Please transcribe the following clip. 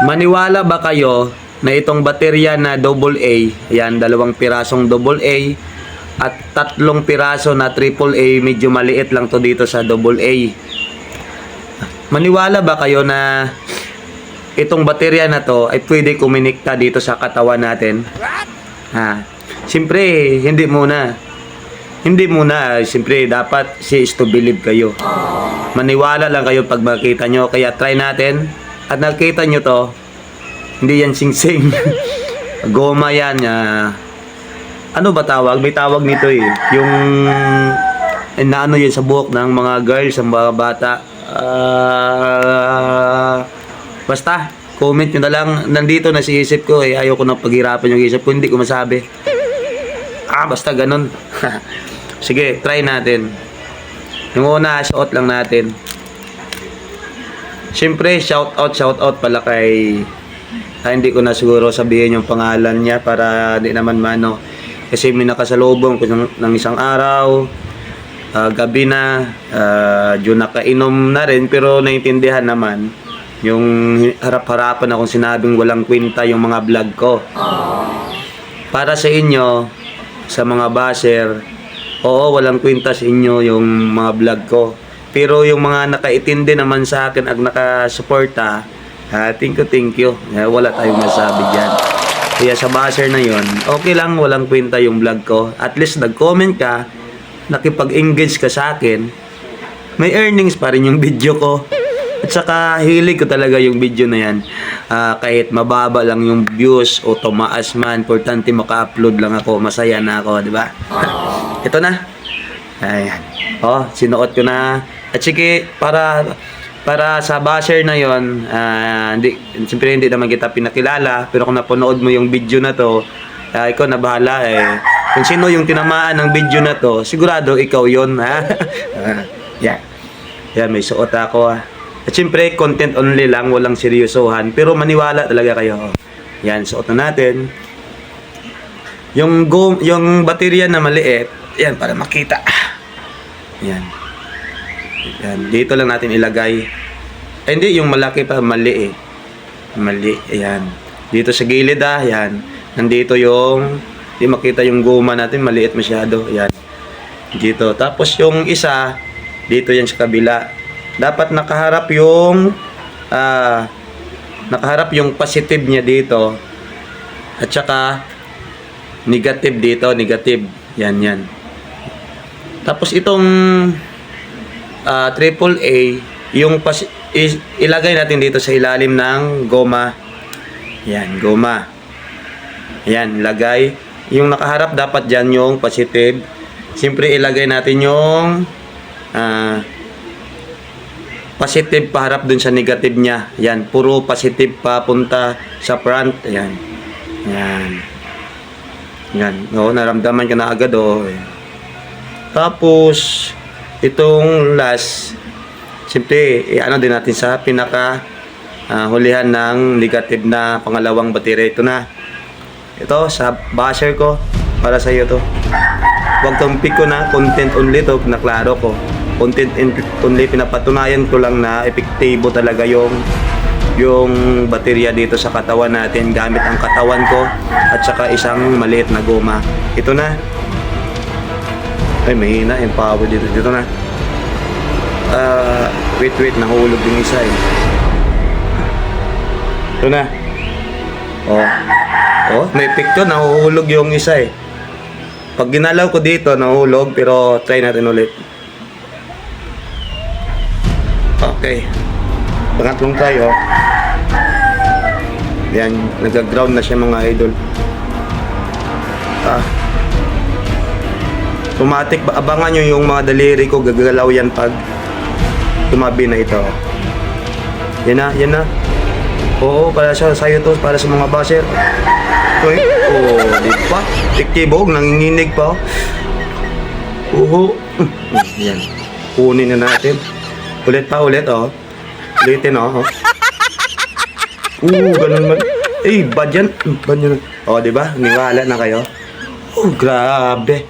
Maniwala ba kayo na itong baterya na double A, yan, dalawang pirasong double A, at tatlong piraso na triple A, medyo maliit lang to dito sa double A. Maniwala ba kayo na itong baterya na to ay pwede kuminikta dito sa katawan natin? Ha. Siyempre, hindi muna. Hindi muna. Siyempre, dapat si to believe kayo. Maniwala lang kayo pag makita nyo. Kaya try natin. At nakita nyo to, hindi yan sing-sing. Goma yan. ah. ano ba tawag? May tawag nito eh. Yung eh, na ano yun sa buhok ng mga girls, ng mga bata. Ah, basta, comment nyo na lang. Nandito na si isip ko eh. Ayoko na paghirapan yung isip ko. Hindi ko masabi. Ah, basta ganun. Sige, try natin. Yung una, suot lang natin. Siyempre, shout out, shout out pala kay ah, hindi ko na siguro sabihin yung pangalan niya para di naman mano. Kasi may nakasalubong ko ng, ng isang araw, ah, gabi na, uh, nakainom na rin, pero naintindihan naman yung harap-harapan akong sinabing walang kwenta yung mga vlog ko. Para sa inyo, sa mga basher, oo, walang kwenta sa inyo yung mga vlog ko. Pero yung mga nakaitindi naman sa akin at nakasuporta, ah, thank you, thank you. Ah, wala tayong masabi dyan. Kaya sa basher na yon, okay lang, walang kwenta yung vlog ko. At least nag-comment ka, nakipag-engage ka sa akin, may earnings pa rin yung video ko. At saka hilig ko talaga yung video na yan. Ah, kahit mababa lang yung views o tumaas man, importante maka-upload lang ako, masaya na ako, di ba? Ito na. Ayan. Oh, sinuot ko na. At sige, para para sa basher na yon, ah, hindi, siyempre hindi naman kita pinakilala, pero kung napanood mo yung video na to, ah, ikaw na bahala eh. Kung sino yung tinamaan ng video na to, sigurado ikaw yon ha? Ah, yan. Yan, may suot ako ah. At siyempre, content only lang, walang seryosohan. Pero maniwala talaga kayo. Yan, suot na natin. Yung go, yung baterya na maliit, yan, para makita. Yan. Yan, dito lang natin ilagay. Eh, hindi, yung malaki pa, mali eh. Mali, ayan. Dito sa gilid ah, yan. Nandito yung, hindi makita yung goma natin, maliit masyado. Yan. Dito. Tapos yung isa, dito yan sa kabila. Dapat nakaharap yung, ah, nakaharap yung positive niya dito. At saka, negative dito, negative. Yan, yan. Tapos itong ah, triple A, yung pas- ilagay natin dito sa ilalim ng goma. Yan, goma. Yan, lagay. Yung nakaharap dapat dyan yung positive. Siyempre ilagay natin yung ah, positive paharap dun sa negative niya. Yan, puro positive papunta sa front. Yan. Yan. Yan. No, naramdaman ko na agad oh. Tapos itong last siyempre eh, ano din natin sa pinaka ah, hulihan ng negative na pangalawang baterya ito na. Ito sa basher ko para sa iyo to. Huwag kang pick ko na content only to na klaro ko. Content only pinapatunayan ko lang na epektibo talaga yung yung baterya dito sa katawan natin gamit ang katawan ko at saka isang maliit na goma. Ito na. Ay, mahina yung power dito. Dito na. Ah, wait, wait. Nahulog yung isa eh. Ito na. Oh. Oh, may picture. Nahuhulog yung isa eh. Pag ginalaw ko dito, nahulog. Pero try natin ulit. Okay. Pangatlong tayo. Yan, nag-ground na siya mga idol. Ah. Automatic, ba- abangan nyo yung mga daliri ko, gagalaw yan pag tumabi na ito. Yan na, yan na. Oo, para sa sa'yo to, para sa mga basher. Uy, oh, di ba? Tiktibog, nanginginig pa. Uho. Yan. Kunin na natin. Ulit pa, ulit, oh. Ulitin, oh. Oo, ganun man. Eh, bad yan. Bad yan. Oh, di ba? Niwala na kayo. Oh, grabe.